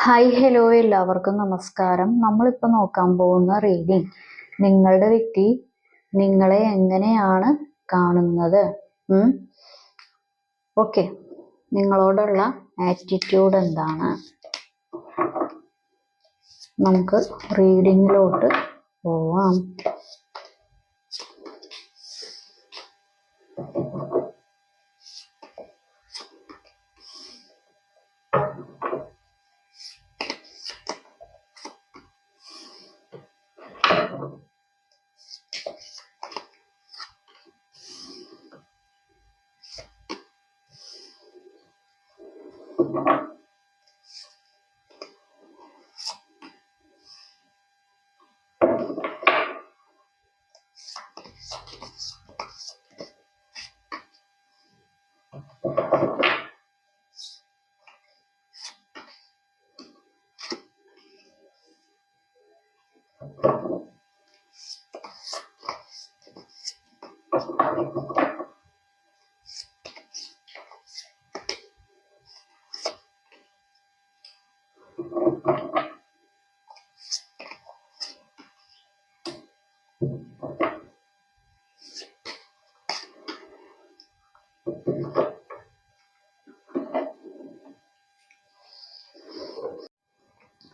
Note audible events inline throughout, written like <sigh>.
Hi hello എല്ലാവർക്കും നമസ്കാരം. നമ്മളിപ്പോൾ നോക്കാൻ പോകുന്ന റീഡിങ് നിങ്ങളുടെ വ്യക്തി നിങ്ങളെ എങ്ങനെയാണ് കാണുന്നത്? ഓക്കെ നിങ്ങളോടുള്ള ആറ്റിറ്റ്യൂഡ് എന്താണ്? നമുക്ക് റീഡിങ്ങിലോട്ട് പോവാം.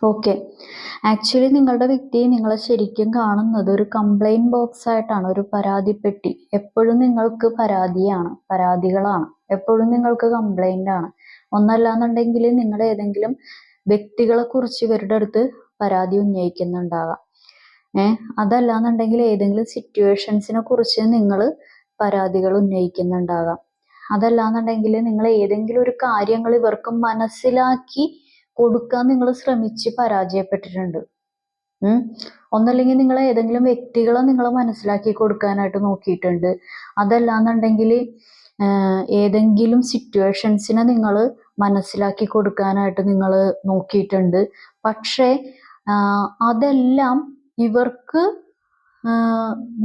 ഓക്കെ ആക്ച്വലി നിങ്ങളുടെ വ്യക്തിയെ നിങ്ങൾ ശരിക്കും കാണുന്നത് ഒരു കംപ്ലൈന്റ് ബോക്സ് ആയിട്ടാണ് ഒരു പരാതിപ്പെട്ടി എപ്പോഴും നിങ്ങൾക്ക് പരാതിയാണ് പരാതികളാണ്. എപ്പോഴും നിങ്ങൾക്ക് കംപ്ലൈന്റ് ആണ്. ഒന്നല്ലാന്നുണ്ടെങ്കിൽ നിങ്ങൾ ഏതെങ്കിലും വ്യക്തികളെ കുറിച്ച് ഇവരുടെ അടുത്ത് പരാതി ഉന്നയിക്കുന്നുണ്ടാകാം. ഏഹ് അതല്ലാന്നുണ്ടെങ്കിൽ ഏതെങ്കിലും സിറ്റുവേഷൻസിനെ കുറിച്ച് നിങ്ങൾ പരാതികൾ ഉന്നയിക്കുന്നുണ്ടാകാം. അതല്ലാന്നുണ്ടെങ്കിൽ നിങ്ങൾ ഏതെങ്കിലും ഒരു കാര്യങ്ങൾ ഇവർക്ക് മനസ്സിലാക്കി കൊടുക്കാൻ നിങ്ങൾ ശ്രമിച്ച് പരാജയപ്പെട്ടിട്ടുണ്ട്. ഉം? ഒന്നല്ലെങ്കിൽ നിങ്ങൾ ഏതെങ്കിലും വ്യക്തികളെ നിങ്ങൾ മനസ്സിലാക്കി കൊടുക്കാനായിട്ട് നോക്കിയിട്ടുണ്ട്. അതല്ലാന്നുണ്ടെങ്കിൽ ഏതെങ്കിലും സിറ്റുവേഷൻസിനെ നിങ്ങൾ മനസ്സിലാക്കി കൊടുക്കാനായിട്ട് നിങ്ങൾ നോക്കിയിട്ടുണ്ട്. പക്ഷേ അതെല്ലാം ഇവർക്ക്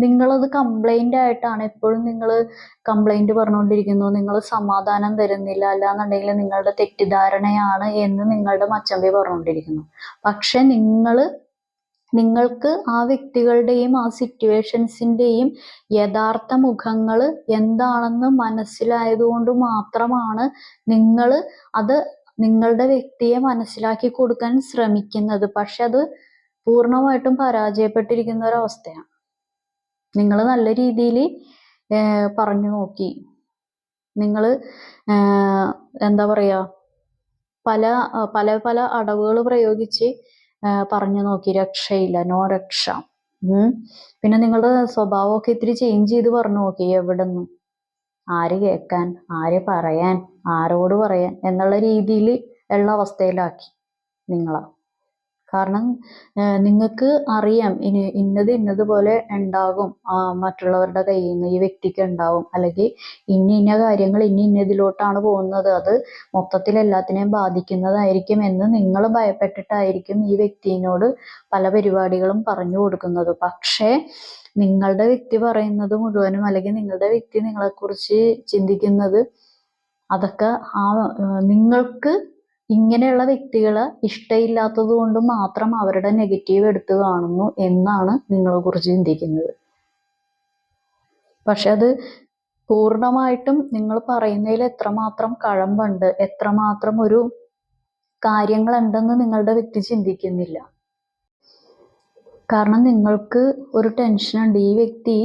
നിങ്ങളത് കംപ്ലൈന്റ് ആയിട്ടാണ് എപ്പോഴും നിങ്ങൾ കംപ്ലൈന്റ് പറഞ്ഞുകൊണ്ടിരിക്കുന്നു നിങ്ങൾ സമാധാനം തരുന്നില്ല അല്ലാന്നുണ്ടെങ്കിൽ നിങ്ങളുടെ തെറ്റിദ്ധാരണയാണ് എന്ന് നിങ്ങളുടെ മച്ചമ്പി പറഞ്ഞുകൊണ്ടിരിക്കുന്നു പക്ഷെ നിങ്ങൾ നിങ്ങൾക്ക് ആ വ്യക്തികളുടെയും ആ സിറ്റുവേഷൻസിന്റെയും യഥാർത്ഥ മുഖങ്ങൾ എന്താണെന്ന് മനസ്സിലായതുകൊണ്ട് മാത്രമാണ് നിങ്ങൾ അത് നിങ്ങളുടെ വ്യക്തിയെ മനസ്സിലാക്കി കൊടുക്കാൻ ശ്രമിക്കുന്നത്. പക്ഷെ അത് പൂർണമായിട്ടും പരാജയപ്പെട്ടിരിക്കുന്ന ഒരവസ്ഥയാണ് നിങ്ങൾ നല്ല രീതിയിൽ പറഞ്ഞു നോക്കി. നിങ്ങൾ എന്താ പറയുക പല പല പല അടവുകൾ പ്രയോഗിച്ച് പറഞ്ഞു നോക്കി. രക്ഷയില്ല നോ രക്ഷ. പിന്നെ നിങ്ങളുടെ സ്വഭാവമൊക്കെ ഇത്തിരി ചേഞ്ച് ചെയ്ത് പറഞ്ഞു നോക്കി. എവിടെ നിന്ന് ആര് കേൾക്കാൻ ആര് പറയാൻ? ആരോട് പറയാൻ? എന്നുള്ള രീതിയിൽ ഉള്ള അവസ്ഥയിലാക്കി നിങ്ങളെ. കാരണം നിങ്ങൾക്ക് അറിയാം ഇനി ഇന്നത് ഇന്നതുപോലെ ഉണ്ടാകും മറ്റുള്ളവരുടെ കയ്യിൽ നിന്ന് ഈ വ്യക്തിക്ക് ഉണ്ടാവും. അല്ലെങ്കിൽ ഇന്ന ഇന്ന കാര്യങ്ങൾ ഇന്ന ഇന്നതിലോട്ടാണ് പോകുന്നത്. അത് മൊത്തത്തിൽ എല്ലാത്തിനെയും ബാധിക്കുന്നതായിരിക്കും എന്ന് നിങ്ങൾ ഭയപ്പെട്ടിട്ടായിരിക്കും ഈ വ്യക്തിയോട് പല പരിപാടികളും പറഞ്ഞു കൊടുക്കുന്നത്. പക്ഷേ നിങ്ങളുടെ വ്യക്തി പറയുന്നത് മുഴുവനും അല്ലെങ്കിൽ നിങ്ങളുടെ വ്യക്തി നിങ്ങളെക്കുറിച്ച് ചിന്തിക്കുന്നത് അതൊക്കെ ആ നിങ്ങൾക്ക് ഇങ്ങനെയുള്ള വ്യക്തികൾ ഇഷ്ടമില്ലാത്തത് കൊണ്ട് മാത്രം അവരുടെ നെഗറ്റീവ് എടുത്ത് കാണുന്നു എന്നാണ് നിങ്ങളെ കുറിച്ച് ചിന്തിക്കുന്നത്. പക്ഷെ അത് പൂർണമായിട്ടും നിങ്ങൾ പറയുന്നതിൽ എത്രമാത്രം കഴമ്പുണ്ട് എത്രമാത്രം ഒരു കാര്യങ്ങളുണ്ടെന്ന് നിങ്ങളുടെ വ്യക്തി ചിന്തിക്കുന്നില്ല. കാരണം നിങ്ങൾക്ക് ഒരു ടെൻഷനുണ്ട്. ഈ വ്യക്തി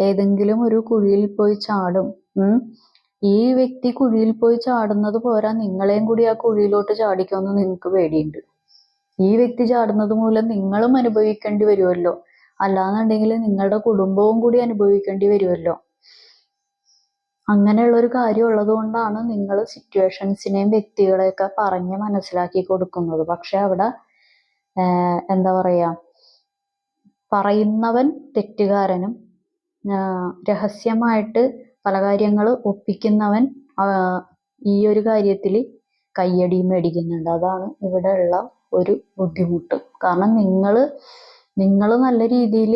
ഏതെങ്കിലും ഒരു കുഴിയിൽ പോയി ചാടും ഈ വ്യക്തി കുഴിയിൽ പോയി ചാടുന്നത് പോരാ നിങ്ങളെയും കൂടി ആ കുഴിയിലോട്ട് ചാടിക്കുമെന്ന് നിങ്ങൾക്ക് പേടിയുണ്ട്. ഈ വ്യക്തി ചാടുന്നത് മൂലം നിങ്ങളും അനുഭവിക്കേണ്ടി വരുമല്ലോ അല്ലാന്നുണ്ടെങ്കിൽ നിങ്ങളുടെ കുടുംബവും കൂടി അനുഭവിക്കേണ്ടി വരുമല്ലോ അങ്ങനെയുള്ള ഒരു കാര്യം ഉള്ളത് കൊണ്ടാണ് നിങ്ങൾ സിറ്റുവേഷൻസിനെയും വ്യക്തികളെയൊക്കെ പറഞ്ഞ് മനസ്സിലാക്കി കൊടുക്കുന്നത്. പക്ഷെ അവിടെ എന്താ പറയാ പറയുന്നവൻ തെറ്റുകാരനും രഹസ്യമായിട്ട് പല കാര്യങ്ങൾ ഒപ്പിക്കുന്നവൻ ഈ ഒരു കാര്യത്തിൽ കയ്യടി മേടിക്കുന്നുണ്ട്. അതാണ് ഇവിടെ ഉള്ള ഒരു ബുദ്ധിമുട്ട്. കാരണം നിങ്ങൾ നിങ്ങൾ നല്ല രീതിയിൽ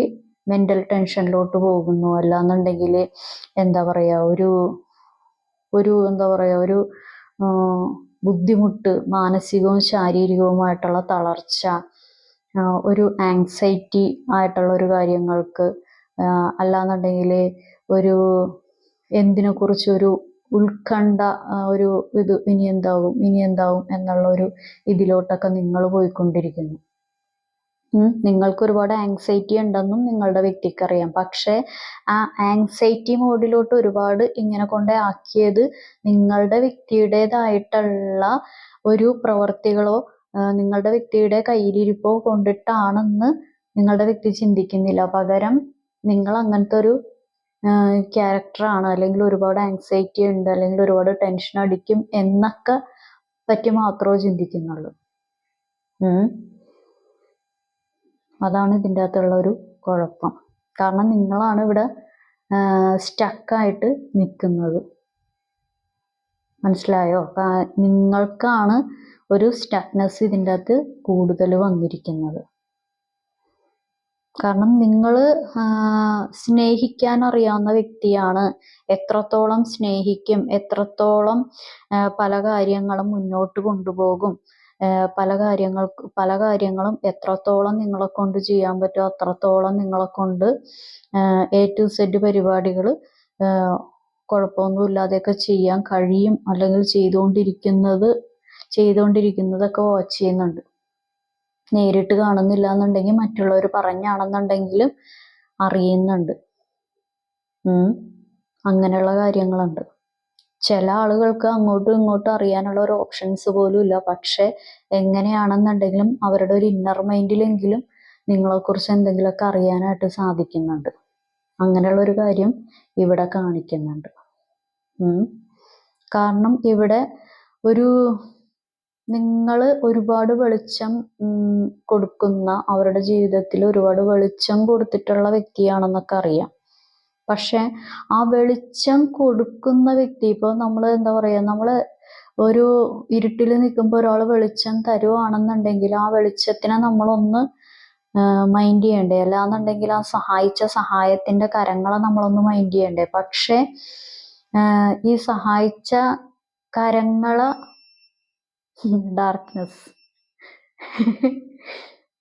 മെന്റൽ ടെൻഷനിലോട്ട് പോകുന്നു. അല്ലാന്നുണ്ടെങ്കിൽ എന്താ പറയുക ഒരു ഒരു എന്താ പറയുക ഒരു ബുദ്ധിമുട്ട് മാനസികവും ശാരീരികവുമായിട്ടുള്ള തളർച്ച ഒരു ആങ്സൈറ്റി ആയിട്ടുള്ള ഒരു കാര്യങ്ങൾക്ക് അല്ലാന്നുണ്ടെങ്കിൽ ഒരു എന്തിനെ കുറിച്ചൊരു ഉത്കണ്ഠ ഒരു ഇത് ഇനി എന്താവും ഇനി എന്താവും എന്നുള്ള ഒരു ഇതിലോട്ടൊക്കെ നിങ്ങൾ പോയിക്കൊണ്ടിരിക്കുന്നു. നിങ്ങൾക്ക് ഒരുപാട് ആങ്സൈറ്റി ഉണ്ടെന്നും നിങ്ങളുടെ വ്യക്തിക്ക് അറിയാം പക്ഷേ ആ ആങ്സൈറ്റി മോഡിലോട്ട് ഒരുപാട് ഇങ്ങനെ കൊണ്ടേ ആക്കിയത് നിങ്ങളുടെ വ്യക്തിയുടേതായിട്ടുള്ള ഒരു പ്രവർത്തികളോ നിങ്ങളുടെ വ്യക്തിയുടെ കയ്യിലിരിപ്പോ കൊണ്ടിട്ടാണെന്ന് നിങ്ങളുടെ വ്യക്തി ചിന്തിക്കുന്നില്ല. പകരം നിങ്ങൾ അങ്ങനത്തെ ഒരു ക്യാരക്ടറാണ് അല്ലെങ്കിൽ ഒരുപാട് ആങ്സൈറ്റി ഉണ്ട്. അല്ലെങ്കിൽ ഒരുപാട് ടെൻഷൻ അടിക്കും എന്നൊക്കെ പറ്റി മാത്രമേ ചിന്തിക്കുന്നുള്ളൂ. അതാണ് ഇതിന്റെ അകത്തുള്ള ഒരു കുഴപ്പം. കാരണം നിങ്ങളാണ് ഇവിടെ സ്റ്റക്കായിട്ട് നിൽക്കുന്നത്. മനസ്സിലായോ? നിങ്ങൾക്കാണ് ഒരു സ്റ്റക്നെസ് ഇതിന്റെ അകത്ത് കൂടുതൽ വന്നിരിക്കുന്നത്. കാരണം നിങ്ങൾ സ്നേഹിക്കാൻ അറിയാവുന്ന വ്യക്തിയാണ്. എത്രത്തോളം സ്നേഹിക്കും എത്രത്തോളം പല കാര്യങ്ങളും മുന്നോട്ട് കൊണ്ടുപോകും. പല കാര്യങ്ങൾ പല കാര്യങ്ങളും എത്രത്തോളം നിങ്ങളെ കൊണ്ട് ചെയ്യാൻ പറ്റുമോ അത്രത്തോളം നിങ്ങളെ കൊണ്ട് എ ടു സെഡ് പരിപാടികൾ കുഴപ്പമൊന്നുമില്ലാതെയൊക്കെ ചെയ്യാൻ കഴിയും. അല്ലെങ്കിൽ ചെയ്തുകൊണ്ടിരിക്കുന്നത് ചെയ്തുകൊണ്ടിരിക്കുന്നതൊക്കെ വാച്ച് ചെയ്യുന്നുണ്ട്. നേരിട്ട് കാണുന്നില്ല എന്നുണ്ടെങ്കിൽ മറ്റുള്ളവർ പറഞ്ഞാണെന്നുണ്ടെങ്കിലും അറിയുന്നുണ്ട്. അങ്ങനെയുള്ള കാര്യങ്ങളുണ്ട്. ചില ആളുകൾക്ക് അങ്ങോട്ടും ഇങ്ങോട്ടും അറിയാനുള്ള ഒരു ഓപ്ഷൻസ് പോലും ഇല്ല. പക്ഷെ എങ്ങനെയാണെന്നുണ്ടെങ്കിലും അവരുടെ ഒരു ഇന്നർ മൈൻഡിലെങ്കിലും നിങ്ങളെക്കുറിച്ച് എന്തെങ്കിലുമൊക്കെ അറിയാനായിട്ട് സാധിക്കുന്നുണ്ട്. അങ്ങനെയുള്ള ഒരു കാര്യം ഇവിടെ കാണിക്കുന്നുണ്ട്. കാരണം ഇവിടെ ഒരു നിങ്ങൾ ഒരുപാട് വെളിച്ചം കൊടുക്കുന്ന അവരുടെ ജീവിതത്തിൽ ഒരുപാട് വെളിച്ചം കൊടുത്തിട്ടുള്ള വ്യക്തിയാണെന്നൊക്കെ അറിയാം. പക്ഷെ ആ വെളിച്ചം കൊടുക്കുന്ന വ്യക്തി ഇപ്പോൾ നമ്മൾ എന്താ പറയുക നമ്മൾ ഒരു ഇരുട്ടിൽ നിൽക്കുമ്പോൾ ഒരാൾ വെളിച്ചം തരുവാണെന്നുണ്ടെങ്കിൽ ആ വെളിച്ചത്തിനെ നമ്മളൊന്ന് മൈൻഡ് ചെയ്യണ്ടേ? അല്ലാന്നുണ്ടെങ്കിൽ ആ സഹായിച്ച സഹായത്തിന്റെ കരങ്ങളെ നമ്മളൊന്ന് മൈൻഡ് ചെയ്യണ്ടേ? പക്ഷേ ഈ സഹായിച്ച കരങ്ങളെ <laughs> ഡാർക്ക്നെസ്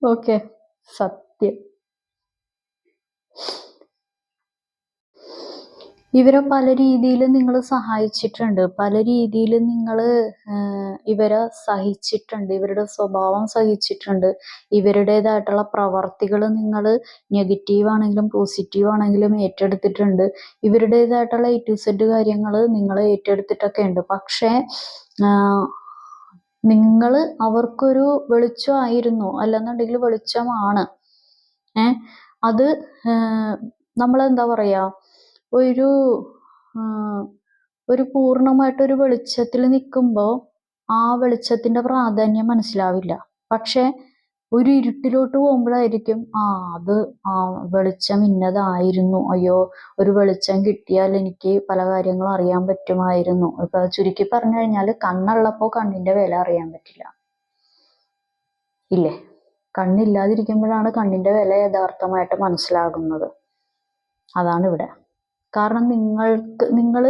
ഓക്കെ <laughs> സത്യം. ഇവരെ പല രീതിയിൽ നിങ്ങൾ സഹായിച്ചിട്ടുണ്ട്. പല രീതിയിൽ നിങ്ങൾ ഇവരെ സഹിച്ചിട്ടുണ്ട്. ഇവരുടെ സ്വഭാവം സഹിച്ചിട്ടുണ്ട്. ഇവരുടേതായിട്ടുള്ള പ്രവർത്തികൾ നിങ്ങൾ നെഗറ്റീവ് ആണെങ്കിലും പോസിറ്റീവ് ആണെങ്കിലും ഏറ്റെടുത്തിട്ടുണ്ട്. ഇവരുടേതായിട്ടുള്ള എ ടു സെഡ് കാര്യങ്ങൾ നിങ്ങൾ ഏറ്റെടുത്തിട്ടൊക്കെ ഉണ്ട് പക്ഷേ നിങ്ങൾ അവർക്കൊരു വെളിച്ചമായിരുന്നു അല്ലെന്നുണ്ടെങ്കിൽ വെളിച്ചമാണ്. ഏ? അത് നമ്മൾ എന്താ പറയാ? ഒരു ഒരു പൂർണമായിട്ടൊരു വെളിച്ചത്തിൽ നിൽക്കുമ്പോൾ ആ വെളിച്ചത്തിന്റെ പ്രാധാന്യം മനസ്സിലാവില്ല. പക്ഷെ ഒരു ഇരുട്ടിലോട്ട് പോകുമ്പോഴായിരിക്കും ആ അത് ആ വെളിച്ചം ഇന്നതായിരുന്നു. അയ്യോ ഒരു വെളിച്ചം കിട്ടിയാൽ എനിക്ക് പല കാര്യങ്ങളും അറിയാൻ പറ്റുമായിരുന്നു. ഇപ്പൊ ചുരുക്കി പറഞ്ഞു കഴിഞ്ഞാൽ കണ്ണുള്ളപ്പോൾ കണ്ണിന്റെ വില അറിയാൻ പറ്റില്ല. ഇല്ലേ? കണ്ണില്ലാതിരിക്കുമ്പോഴാണ് കണ്ണിന്റെ വില യഥാർത്ഥമായിട്ട് മനസ്സിലാകുന്നത്. അതാണ് ഇവിടെ. കാരണം നിങ്ങൾക്ക് നിങ്ങൾ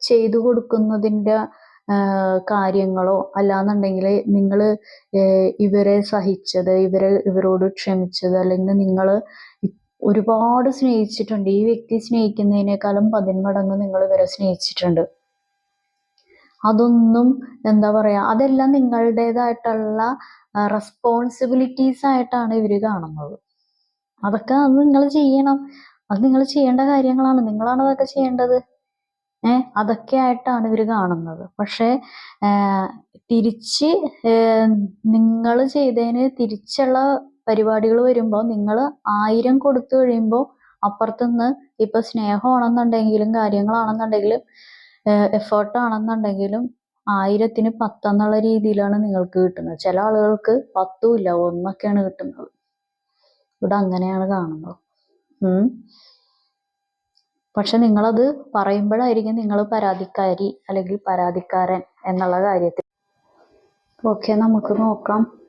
ചെയ്തു കൊടുക്കുന്നതിന്റെ കാര്യങ്ങളോ അല്ലാന്നുണ്ടെങ്കിൽ നിങ്ങൾ ഇവരെ സഹിച്ചത് ഇവരെ ഇവരോട് ക്ഷമിച്ചത് അല്ലെങ്കിൽ നിങ്ങൾ ഒരുപാട് സ്നേഹിച്ചിട്ടുണ്ട്. ഈ വ്യക്തി സ്നേഹിക്കുന്നതിനേക്കാളും പതിന്മടങ്ങ് നിങ്ങൾ ഇവരെ സ്നേഹിച്ചിട്ടുണ്ട്. അതൊന്നും എന്താ പറയാ അതെല്ലാം നിങ്ങളുടേതായിട്ടുള്ള റെസ്പോൺസിബിലിറ്റീസ് ആയിട്ടാണ് ഇവർ കാണുന്നത്. അതൊക്കെ അത് നിങ്ങൾ ചെയ്യണം. അത് നിങ്ങൾ ചെയ്യേണ്ട കാര്യങ്ങളാണ്. നിങ്ങളാണ് അതൊക്കെ ചെയ്യേണ്ടത്? അതൊക്കെ ആയിട്ടാണ് ഇവർ കാണുന്നത്. പക്ഷേ തിരിച്ച് നിങ്ങൾ ചെയ്തതിന് തിരിച്ചുള്ള പരിപാടികൾ വരുമ്പോൾ നിങ്ങൾ ആയിരം കൊടുത്തു കഴിയുമ്പോൾ അപ്പുറത്തുനിന്ന് ഇപ്പൊ സ്നേഹമാണെന്നുണ്ടെങ്കിലും കാര്യങ്ങളാണെന്നുണ്ടെങ്കിലും എഫേർട്ട് ആണെന്നുണ്ടെങ്കിലും ആയിരത്തിന് പത്തെന്നുള്ള രീതിയിലാണ് നിങ്ങൾക്ക് കിട്ടുന്നത്. ചില ആളുകൾക്ക് പത്തും ഇല്ല ഒന്നൊക്കെയാണ് കിട്ടുന്നത്. ഇവിടെ അങ്ങനെയാണ് കാണുന്നത്. പക്ഷെ നിങ്ങളത് പറയുമ്പോഴായിരിക്കും നിങ്ങൾ പരാതിക്കാരി അല്ലെങ്കിൽ പരാതിക്കാരൻ എന്നുള്ള കാര്യത്തിൽ. ഓക്കെ നമുക്ക് നോക്കാം.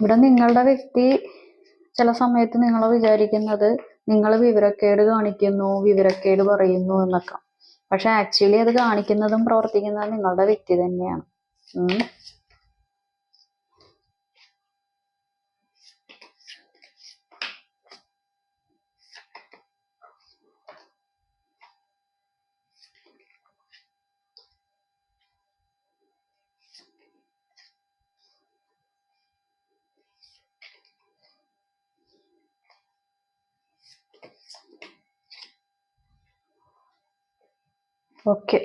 ഇവിടെ നിങ്ങളുടെ വ്യക്തി ചില സമയത്ത് നിങ്ങൾ വിചാരിക്കുന്നത് നിങ്ങൾ വിവരക്കേട് കാണിക്കുന്നു വിവരക്കേട് പറയുന്നു എന്നൊക്കെ. പക്ഷെ ആക്ച്വലി അത് കാണിക്കുന്നതും പ്രവർത്തിക്കുന്നതും നിങ്ങളുടെ വ്യക്തി തന്നെയാണ്. ഓക്കെ.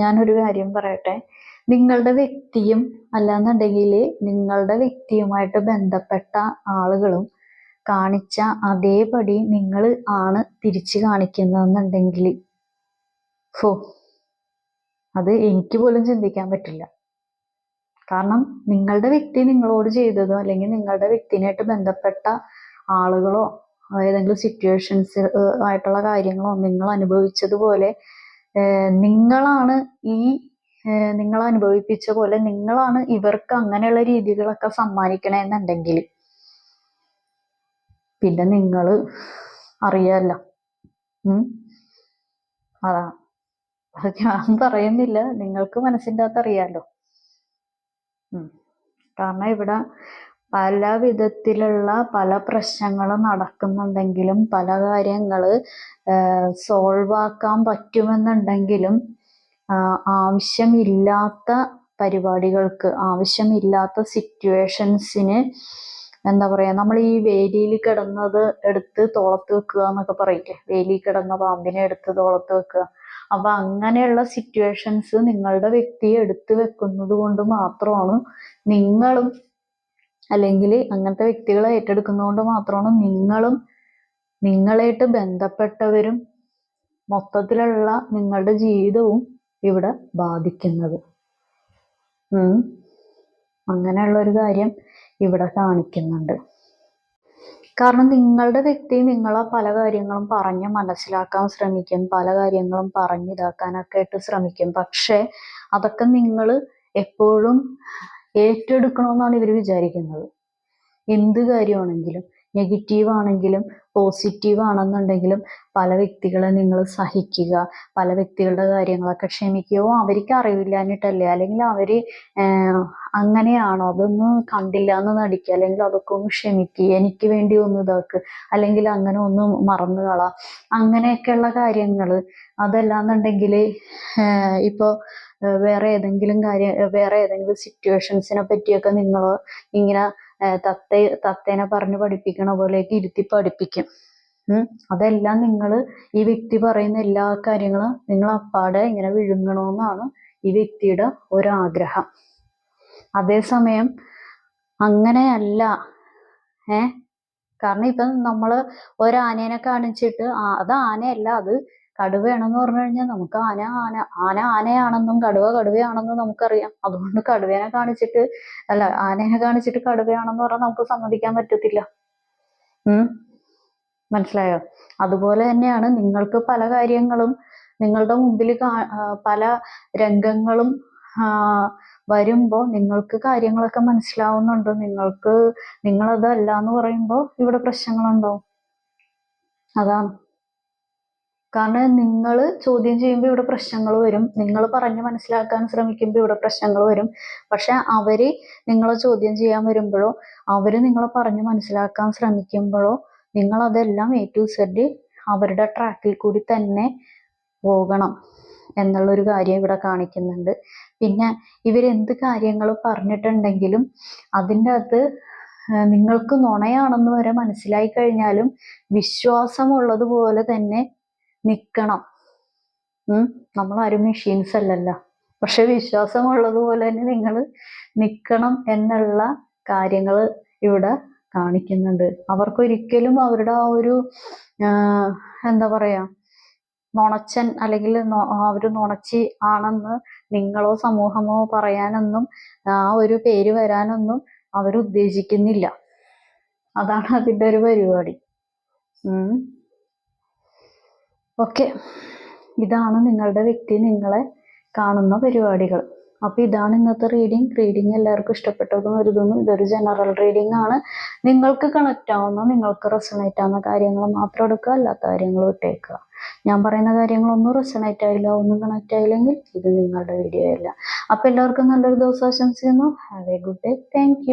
ഞാനൊരു കാര്യം പറയട്ടെ. നിങ്ങളുടെ വ്യക്തിയും അല്ലാന്നുണ്ടെങ്കിൽ നിങ്ങളുടെ വ്യക്തിയുമായിട്ട് ബന്ധപ്പെട്ട ആളുകളും കാണിച്ച അതേപടി നിങ്ങൾ ആണ് തിരിച്ചു കാണിക്കുന്നതെന്നുണ്ടെങ്കിൽ ഫോ അത് എനിക്ക് പോലും ചിന്തിക്കാൻ പറ്റില്ല. കാരണം നിങ്ങളുടെ വ്യക്തി നിങ്ങളോട് ചെയ്തതോ അല്ലെങ്കിൽ നിങ്ങളുടെ വ്യക്തിനായിട്ട് ബന്ധപ്പെട്ട ആളുകളോ ഏതെങ്കിലും സിറ്റുവേഷൻസ് ആയിട്ടുള്ള കാര്യങ്ങളോ നിങ്ങൾ അനുഭവിച്ചതുപോലെ നിങ്ങളാണ് ഈ നിങ്ങൾ അനുഭവിപ്പിച്ച പോലെ നിങ്ങളാണ് ഇവർക്ക് അങ്ങനെയുള്ള രീതികളൊക്കെ സമ്മാനിക്കണമെന്നുണ്ടെങ്കിൽ പിന്നെ നിങ്ങൾ അറിയാലോ ഉം? അതാ. അത് ഞാൻ പറയുന്നില്ല. നിങ്ങൾക്ക് മനസ്സിന്റെ അകത്ത് അറിയാലോ. ഉം. കാരണം ഇവിടെ പല വിധത്തിലുള്ള പല പ്രശ്നങ്ങളും നടക്കുന്നുണ്ടെങ്കിലും പല കാര്യങ്ങൾ സോൾവ് ആക്കാൻ പറ്റുമെന്നുണ്ടെങ്കിലും ആവശ്യമില്ലാത്ത പരിപാടികൾക്ക് ആവശ്യമില്ലാത്ത സിറ്റുവേഷൻസിന് എന്താ പറയാ നമ്മൾ ഈ വേലിയിൽ കിടന്നത് എടുത്ത് തോളത്ത് വെക്കുക എന്നൊക്കെ പറയില്ലേ? വേലിയിൽ കിടന്ന പാമ്പിനെ എടുത്ത് തോളത്ത് വെക്കുക. അപ്പൊ അങ്ങനെയുള്ള സിറ്റുവേഷൻസ് നിങ്ങളുടെ വ്യക്തിയെ എടുത്തു വെക്കുന്നത് കൊണ്ട് മാത്രമാണ് നിങ്ങളും അല്ലെങ്കിൽ അങ്ങനത്തെ വ്യക്തികളെ ഏറ്റെടുക്കുന്നതുകൊണ്ട് മാത്രമാണ് നിങ്ങളും നിങ്ങളായിട്ട് ബന്ധപ്പെട്ടവരും മൊത്തത്തിലുള്ള നിങ്ങളുടെ ജീവിതവും ഇവിടെ ബാധിക്കുന്നത്. അങ്ങനെയുള്ള ഒരു കാര്യം ഇവിടെ കാണിക്കുന്നുണ്ട്. കാരണം നിങ്ങളുടെ വ്യക്തി നിങ്ങളെ പല കാര്യങ്ങളും പറഞ്ഞ് മനസ്സിലാക്കാൻ ശ്രമിക്കും പല കാര്യങ്ങളും പറഞ്ഞിതാക്കാനൊക്കെ ആയിട്ട് ശ്രമിക്കും. പക്ഷെ അതൊക്കെ നിങ്ങൾ എപ്പോഴും ഏറ്റെടുക്കണമെന്നാണ് ഇവർ വിചാരിക്കുന്നത്. എന്ത് കാര്യമാണെങ്കിലും നെഗറ്റീവ് ആണെങ്കിലും പോസിറ്റീവ് ആണെന്നുണ്ടെങ്കിലും പല വ്യക്തികളെ നിങ്ങൾ സഹിക്കുക. പല വ്യക്തികളുടെ കാര്യങ്ങളൊക്കെ ക്ഷമിക്കുകയോ അവർക്ക് അറിവില്ലാഞ്ഞിട്ടല്ലേ? അല്ലെങ്കിൽ അവർ അങ്ങനെയാണോ? അതൊന്നും കണ്ടില്ല എന്ന് നടിക്കുക. അല്ലെങ്കിൽ അതൊക്കെ ഒന്ന് ക്ഷമിക്കുക എനിക്ക് വേണ്ടി ഒന്ന് ഇതാക്ക്. അല്ലെങ്കിൽ അങ്ങനെ ഒന്ന് മറന്നു കളാം. അങ്ങനെയൊക്കെയുള്ള കാര്യങ്ങൾ. അതല്ലാന്നുണ്ടെങ്കിൽ ഇപ്പോൾ വേറെ ഏതെങ്കിലും കാര്യം വേറെ ഏതെങ്കിലും സിറ്റുവേഷൻസിനെ പറ്റിയൊക്കെ നിങ്ങൾ ഇങ്ങനെ തത്ത തത്തേനെ പറഞ്ഞു പഠിപ്പിക്കണ പോലെയൊക്കെ ഇരുത്തി പഠിപ്പിക്കും. അതെല്ലാം നിങ്ങൾ ഈ വ്യക്തി പറയുന്ന എല്ലാ കാര്യങ്ങളും നിങ്ങൾ അപ്പാടെ ഇങ്ങനെ വിഴുങ്ങണമെന്നാണ് ഈ വ്യക്തിയുടെ ഒരാഗ്രഹം അതേസമയം അങ്ങനെയല്ല ഏ കാരണം ഇപ്പം നമ്മൾ ഒരാനേനെ കാണിച്ചിട്ട് അത് ആനയല്ല അത് കടുവയാണെന്ന് പറഞ്ഞു കഴിഞ്ഞാൽ നമുക്ക് ആന ആന ആന ആനയാണെന്നും കടുവ കടുവയാണെന്നും നമുക്കറിയാം. അതുകൊണ്ട് കടുവേനെ കാണിച്ചിട്ട് അല്ല ആനയെ കാണിച്ചിട്ട് കടുവയാണെന്ന് പറഞ്ഞാൽ നമുക്ക് സമ്മതിക്കാൻ പറ്റത്തില്ല. ഉം? മനസ്സിലായോ? അതുപോലെ തന്നെയാണ് നിങ്ങൾക്ക് പല കാര്യങ്ങളും നിങ്ങളുടെ മുമ്പിൽ പല രംഗങ്ങളും ആ, വരുമ്പോ നിങ്ങൾക്ക് കാര്യങ്ങളൊക്കെ മനസ്സിലാവുന്നുണ്ട്. നിങ്ങൾക്ക് നിങ്ങളതല്ല എന്ന് പറയുമ്പോൾ ഇവിടെ പ്രശ്നങ്ങളുണ്ടാവും. അതാണ്. കാരണം നിങ്ങൾ ചോദ്യം ചെയ്യുമ്പോൾ ഇവിടെ പ്രശ്നങ്ങൾ വരും. നിങ്ങൾ പറഞ്ഞ് മനസ്സിലാക്കാൻ ശ്രമിക്കുമ്പോൾ ഇവിടെ പ്രശ്നങ്ങൾ വരും. പക്ഷെ അവർ നിങ്ങളെ ചോദ്യം ചെയ്യാൻ വരുമ്പോഴോ അവർ നിങ്ങളെ പറഞ്ഞ് മനസ്സിലാക്കാൻ ശ്രമിക്കുമ്പോഴോ നിങ്ങൾ അതെല്ലാം എ ടു സെഡ് അവരുടെ ട്രാക്കിൽ കൂടി തന്നെ പോകണം എന്നുള്ളൊരു കാര്യം ഇവിടെ കാണിക്കുന്നുണ്ട്. പിന്നെ ഇവരെന്ത് കാര്യങ്ങൾ പറഞ്ഞിട്ടുണ്ടെങ്കിലും അതിന്റെ അകത്ത് നിങ്ങൾക്ക് നുണയാണെന്ന് വരെ മനസ്സിലായി കഴിഞ്ഞാലും വിശ്വാസമുള്ളതുപോലെ തന്നെ നിൽക്കണം നമ്മളാരും മെഷീൻസ് അല്ലല്ലോ. പക്ഷെ വിശ്വാസമുള്ളതുപോലെ തന്നെ നിങ്ങൾ നിൽക്കണം എന്നുള്ള കാര്യങ്ങൾ ഇവിടെ കാണിക്കുന്നുണ്ട്. അവർക്കൊരിക്കലും അവരുടെ ആ ഒരു എന്താ പറയാ നുണച്ചൻ അല്ലെങ്കിൽ അവർ നുണച്ചി ആണെന്ന് നിങ്ങളോ സമൂഹമോ പറയാനൊന്നും ആ ഒരു പേര് വരാനൊന്നും അവരുദ്ദേശിക്കുന്നില്ല. അതാണ് അതിന്റെ ഒരു പരിപാടി. ഓക്കെ. ഇതാണ് നിങ്ങളുടെ വ്യക്തി നിങ്ങളെ കാണുന്ന പരിപാടികൾ. അപ്പൊ ഇതാണ് ഇന്നത്തെ റീഡിങ് റീഡിങ് എല്ലാവർക്കും ഇഷ്ടപ്പെട്ടതും കരുതുന്നു. ഇതൊരു ജനറൽ റീഡിംഗ് ആണ്. നിങ്ങൾക്ക് കണക്റ്റ് ആവുന്ന നിങ്ങൾക്ക് റെസണേറ്റ് ആവുന്ന കാര്യങ്ങൾ മാത്രം എടുക്കുക അല്ലാത്ത കാര്യങ്ങൾ വിട്ടേക്കുക. ഞാൻ പറയുന്ന കാര്യങ്ങളൊന്നും റെസണേറ്റ് ആയില്ല ഒന്നും കണക്റ്റ് ആയില്ലെങ്കിൽ ഇത് നിങ്ങളുടെ വീഡിയോ അല്ല. അപ്പോൾ എല്ലാവർക്കും നല്ലൊരു ദിവസം ആശംസിക്കുന്നു. Have a good day thank